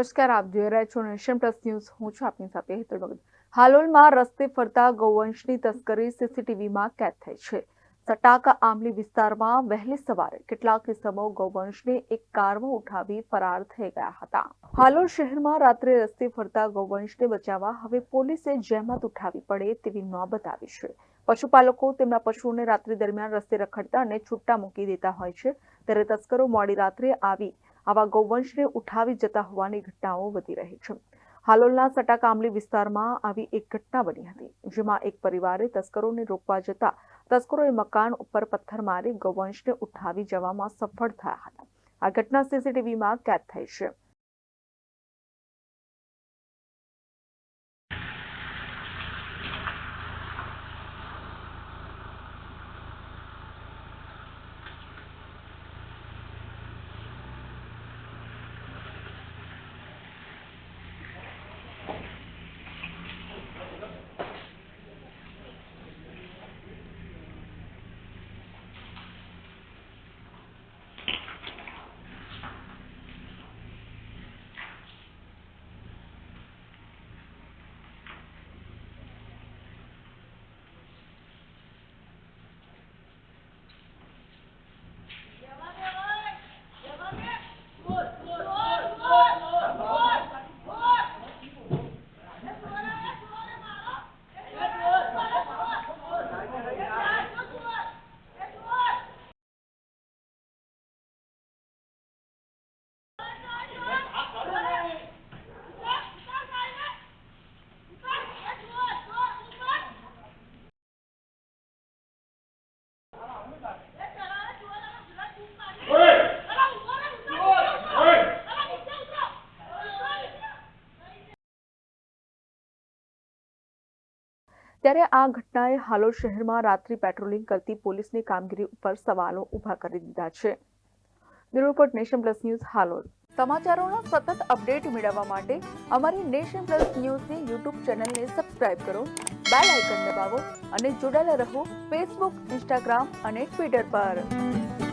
નમસ્કાર, આપ જોઈ રહ્યા છો નેશન પ્લસ ન્યૂઝ. હું છું આપની સાથે હેતલ ભગત. હાલોલમાં રસ્તે ફરતા ગૌવંશની તસ્કરી સીસીટીવીમાં કેદ થઈ છે. સટાકા આમલી વિસ્તારમાં વહેલી સવારે કેટલાક કિસ્સામો ગૌવંશને એક કારમાં ઉઠાવી ફરાર થઈ ગયા હતા. હાલોલ શહેરમાં રાત્રે રસ્તે ફરતા ગૌવંશને બચાવવા હવે પોલીસે જહેમત ઉઠાવી પડે તેવી નોબત આવી છે. પશુપાલકો તેમના પશુઓને રાત્રિ દરમિયાન રસ્તે રખડતા અને છૂટા મૂકી દેતા હોય છે. ત્યારે તસ્કરો મોડી રાત્રે આવી આવા ગૌવંશને ઉઠાવી જતા હોવાની ઘટનાઓ વધી રહી છે. હાલોલના સટાકામલી વિસ્તારમાં આવી એક ઘટના બની હતી, જેમાં એક પરિવારે તસ્કરોને રોકવા જતા તસ્કરોએ મકાન ઉપર પથ્થર મારી ગૌવંશને ઉઠાવી જવામાં સફળ થયા હતા. આ ઘટના સીસીટીવીમાં કેદ થઈ છે. ત્યારે આ ઘટનાએ હાલોલ શહેરમાં રાત્રિ પેટ્રોલિંગ કરતી પોલીસની કામગીરી ઉપર સવાલો ઊભા કરી દીધા છે. Bureau report nation plus news Halol. સમાચારોના સતત અપડેટ મેળવવા માટે અમારી નેશન પ્લસ ન્યૂઝની યુટ્યુબ ચેનલને સબસ્ક્રાઇબ કરો, બેલ આઇકન દબાવો અને જોડાયેલા રહો ફેસબુક, ઇન્સ્ટાગ્રામ અને ટ્વિટર પર.